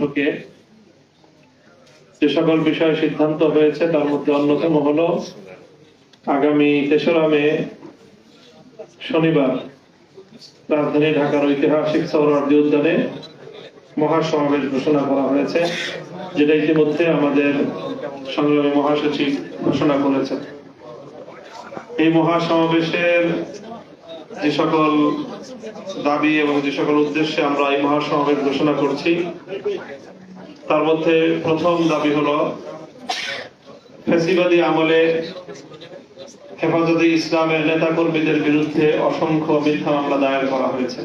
বৈঠকে যে সকল বিষয়ে সিদ্ধান্ত হয়েছে, তার মধ্যে অন্যতম হলো আগামী তেসরা মে, শনিবার, রাজধানী ঢাকার ঐতিহাসিক সৌরার্দি উদ্যানে মহাসমাবেশ ঘোষণা করা হয়েছে, যেটা ইতিমধ্যে আমাদের সংগ্রামী মহাসচিব ঘোষণা করেছেন। এই মহাসমাবেশের যে সকল দাবি এবং যে সকল উদ্দেশ্যে আমরা এই মহাসমাবেশ ঘোষণা করছি, তার মধ্যে প্রথম দাবি হলো, ফেসিবাদী আমলে হেফাজতে ইসলামের নেতা কর্মীদের বিরুদ্ধে অসংখ্য মিথ্যা মামলা দায়ের করা হয়েছে।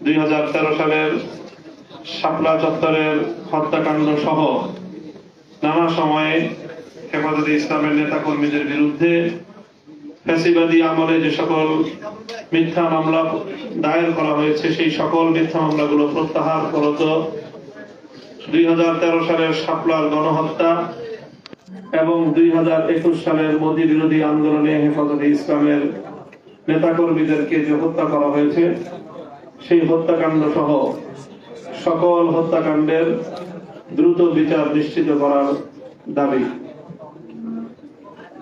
দুই হাজার তেরো সালের শাপলা চত্বরের হত্যাকাণ্ড সহ নানা সময়ে হেফাজতে ইসলামের নেতা কর্মীদের বিরুদ্ধে ফ্যাসিবাদী আমলে যে সকল মিথ্যা মামলা দায়ের করা হয়েছে, সেই সকল মিথ্যা মামলাগুলো প্রত্যাহার করত। দুই হাজার তেরো সালের শাপলার গণহত্যা এবং দুই হাজার একুশ সালের মোদী বিরোধী আন্দোলনে হেফাজতে ইসলামের নেতাকর্মীদেরকে যে হত্যা করা হয়েছে, সেই হত্যাকাণ্ড সহ সকল হত্যাকাণ্ডের দ্রুত বিচার নিশ্চিত করার দাবি।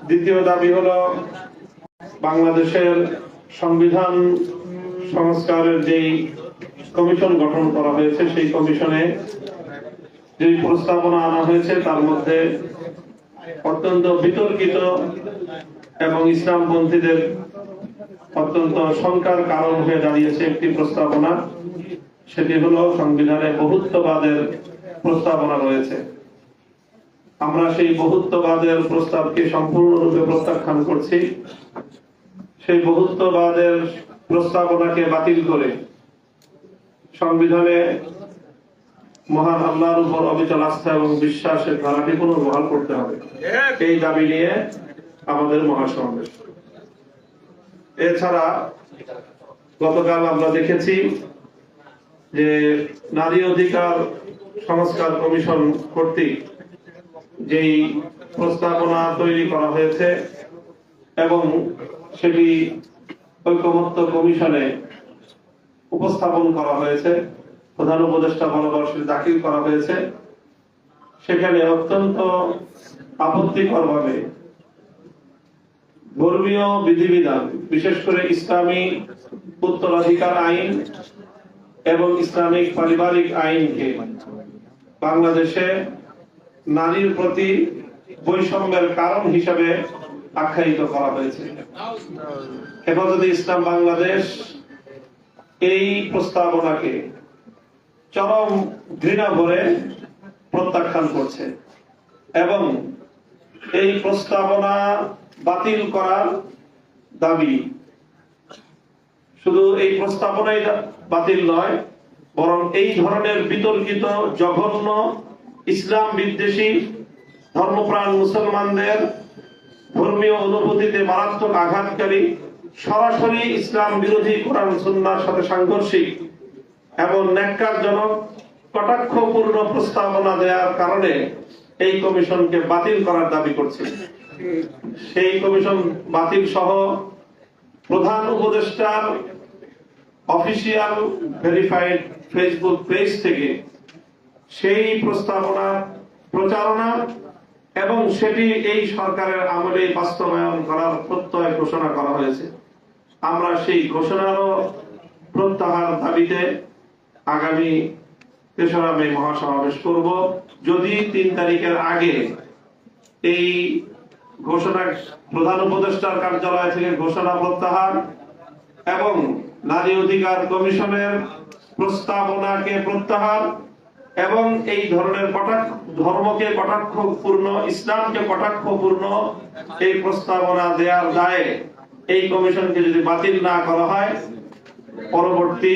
দ্বিতীয় দাবি হলো বাংলাদেশের সংবিধান সংস্কারের যেই কমিশন গঠন করা হয়েছে, সেই কমিশনে যে প্রস্তাবনা আনা হয়েছে, তার মধ্যে অত্যন্ত বিতর্কিত এবং ইসলামপন্থীদের অত্যন্ত শঙ্কার কারণ হয়ে দাঁড়িয়েছে একটি প্রস্তাবনা। সেটি হলো, সংবিধানে বহুত্ববাদের প্রস্তাবনা রয়েছে। আমরা সেই বহুত্ববাদের প্রস্তাবকে সম্পূর্ণরূপে প্রত্যাখ্যান করছি। সেই বহুত্ববাদের প্রস্তাবনাকে বাতিল করে সংবিধানে মহান আল্লাহর উপর অবিচল আস্থা এবং বিশ্বাসের ধারাটি পুনর্বহাল করতে হবে। এই দাবি নিয়ে আমাদের মহাসমাবেশ। এছাড়া গতকাল আমরা দেখেছি যে নারী অধিকার সংস্কার কমিশন কর্তৃক যেই প্রস্তাবনা তৈরি করা হয়েছে এবং সেটি ঐকমত্য কমিশনে উপস্থাপন করা হয়েছে। প্রধান উপদেষ্টা বরাবর সেটি দাখিল করা হয়েছে। সেখানে অত্যন্ত আপত্তিকর ভাবে ধর্মীয় বিধিবিধান, বিশেষ করে ইসলামী উত্তরাধিকার আইন এবং ইসলামিক পারিবারিক আইনকে বাংলাদেশে নারীর প্রতি বৈষম্যের কারণ হিসাবে আখ্যায়িত করা হয়েছে। হেফাজতে ইসলাম বাংলাদেশ এই প্রস্তাবনাকে চরম ঘৃণা ভরে প্রত্যাখ্যান করছে এবং এই প্রস্তাবনা বাতিল করার দাবি। শুধু এই প্রস্তাবনাই বাতিল নয়, বরং এই ধরনের বিতর্কিত জঘন্য ইসলাম বিদ্বেষী ধর্মপ্রাণ মুসলমানদের ধর্মীয় অনুভূতিতে মারাত্মক আঘাতকারী, সরাসরি ইসলাম বিরোধী কোরআন সুন্নার সাথে সাংঘর্ষিক এবং ন্যাক্কারজনক, কটাক্ষপূর্ণ প্রস্তাবনা দেওয়ার কারণে এই কমিশনকে বাতিল করার দাবি করছে। সেই কমিশন বাতিল সহ প্রধান উপদেষ্টার অফিসিয়াল ভেরিফাইড ফেসবুক পেজ থেকে সেই প্রস্তাবনা, প্রচারণা এবং সেটি এই সরকারের আমলে বাস্তবায়ন করার প্রত্যয় ঘোষণা করা হয়েছে। আমরা সেই ঘোষণারও প্রত্যাহার দাবিতে আগামী তেসরা মে মহাসমাবেশ করব। যদি তিন তারিখের আগে এই ঘোষণা প্রধান উপদেষ্টার কার্যালয় থেকে ঘোষণা প্রত্যাহার এবং নারী অধিকার কমিশনের প্রস্তাবনাকে প্রত্যাহার এবং এই ধরনের কটাক্ষ ধর্মকে কটাক্ষপূর্ণ ইসলামকে কটাক্ষপূর্ণ এই প্রস্তাবনা দেওয়ার দায়ে এই কমিশনকে যদি বাতিল না করা হয় পরবর্তী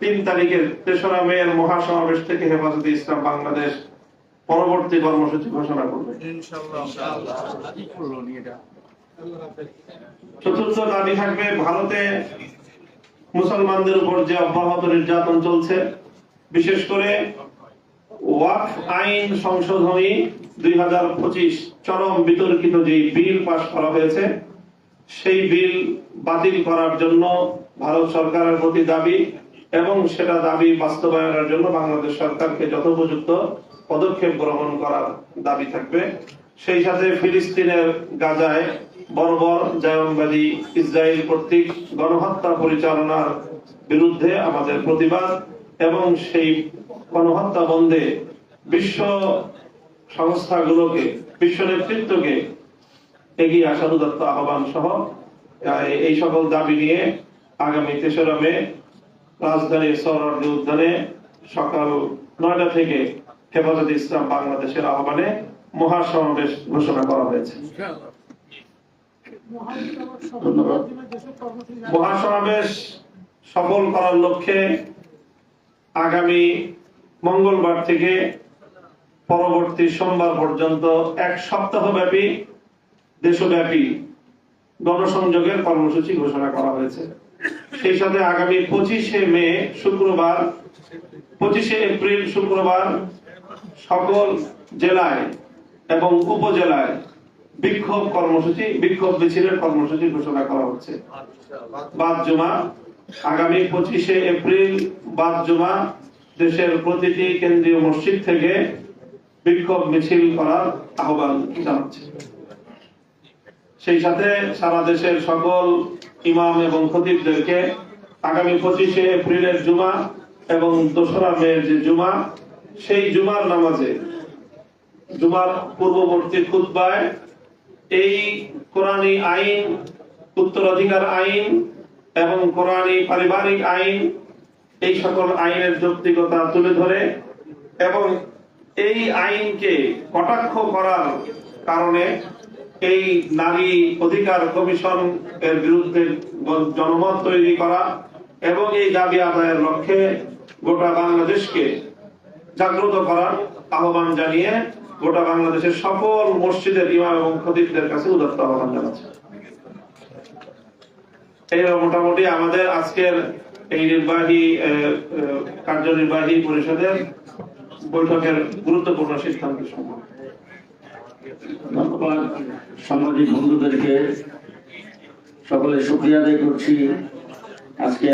তিন তারিখের তেসরা মেয়ের মহাসমাবেশ থেকে হেফাজতে ইসলাম বাংলাদেশ পরবর্তী কর্মসূচি ঘোষণা করবে। চতুর্থ দাবি থাকবে ভারতে মুসলমানদের উপর যে অব্যাহত নির্যাতন চলছে বিশেষ করে ওয়াকফ আইন সংশোধনী দুই চরম বিতর্কিত যে বিল পাশ করা হয়েছে, সেই বিল বাতিল করার জন্য ভারত সরকারের প্রতি দাবি এবং সেটা দাবি বাস্তবায়নের জন্য বাংলাদেশ সরকারকে যথোপযুক্ত পদক্ষেপ গ্রহণ করার দাবি থাকবে। সেই সাথে ফিলিস্তিনের গাজায় বর্বর জায়নবাদী ইসরায়েল কর্তৃক গণহত্যা পরিচালনার বিরুদ্ধে আমাদের প্রতিবাদ। এবং সেই গণহত্যা বন্ধে বিশ্ব সংস্থাগুলোকে বিশ্ব নেতৃত্বকে এগিয়ে আসার উদাত্ত আহ্বান সহ এই সকল দাবি নিয়ে আগামী তেসরা মে রাজধানীর সৌরার্দি উদ্যানে সকাল নয়টা থেকে হেফাজত ইসলাম বাংলাদেশের আহ্বানে মহাসমাবেশ ঘোষণা করা হয়েছে। ধন্যবাদ মহাসমাবেশ সফল করার লক্ষ্যে আগামী মঙ্গলবার থেকে পরবর্তী সোমবার পর্যন্ত এক সপ্তাহ ব্যাপী দেশব্যাপী গণসংযোগের কর্মসূচি ঘোষণা করা হয়েছে। সেই সাথে আগামী পঁচিশে মে শুক্রবার, পঁচিশে এপ্রিল শুক্রবার সকল জেলায় এবং উপজেলায় বিক্ষোভ কর্মসূচি, বিক্ষোভ মিছিলের কর্মসূচি ঘোষণা করা হচ্ছে। বাদ জমা আগামী পঁচিশে এপ্রিল বাদ জমা দেশের প্রতিটি কেন্দ্রীয় মসজিদ থেকে বিক্ষোভ মিছিল করার আহ্বান জানাচ্ছে। সেই সাথে সারা দেশের সকল ইমাম এবং খতিবদেরকে আগামী পঁচিশে এপ্রিলের জুমা এবং দোসরা মেয়ের যে জুমা, সেই জুমার নামাজে, জুমার পূর্ববর্তী খুতবায় এই কোরআনী আইন, উত্তরাধিকার আইন এবং কোরআনী পারিবারিক আইন, এই সকল আইনের যৌক্তিকতা তুলে ধরে এবং এই আইনকে কটাক্ষ করার কারণে এই নারী অধিকার কমিশন এর বিরুদ্ধে জনমত তৈরি করা এবং এই দাবি আদায়ের লক্ষ্যে গোটা বাংলাদেশকে জাগ্রত করার আহ্বান জানিয়ে গোটা বাংলাদেশের সকল মসজিদের ইমাম এবং খতিবদের কাছে উদাত্ত আহ্বান জানাচ্ছে। এই মোটামুটি আমাদের আজকের এই নির্বাহী কার্যনির্বাহী পরিষদের বৈঠকের গুরুত্বপূর্ণ সিদ্ধান্ত ধন্যবাদ। সামাজিক বন্ধুদেরকে সকলে সুক্রিয়া আদায় করছি।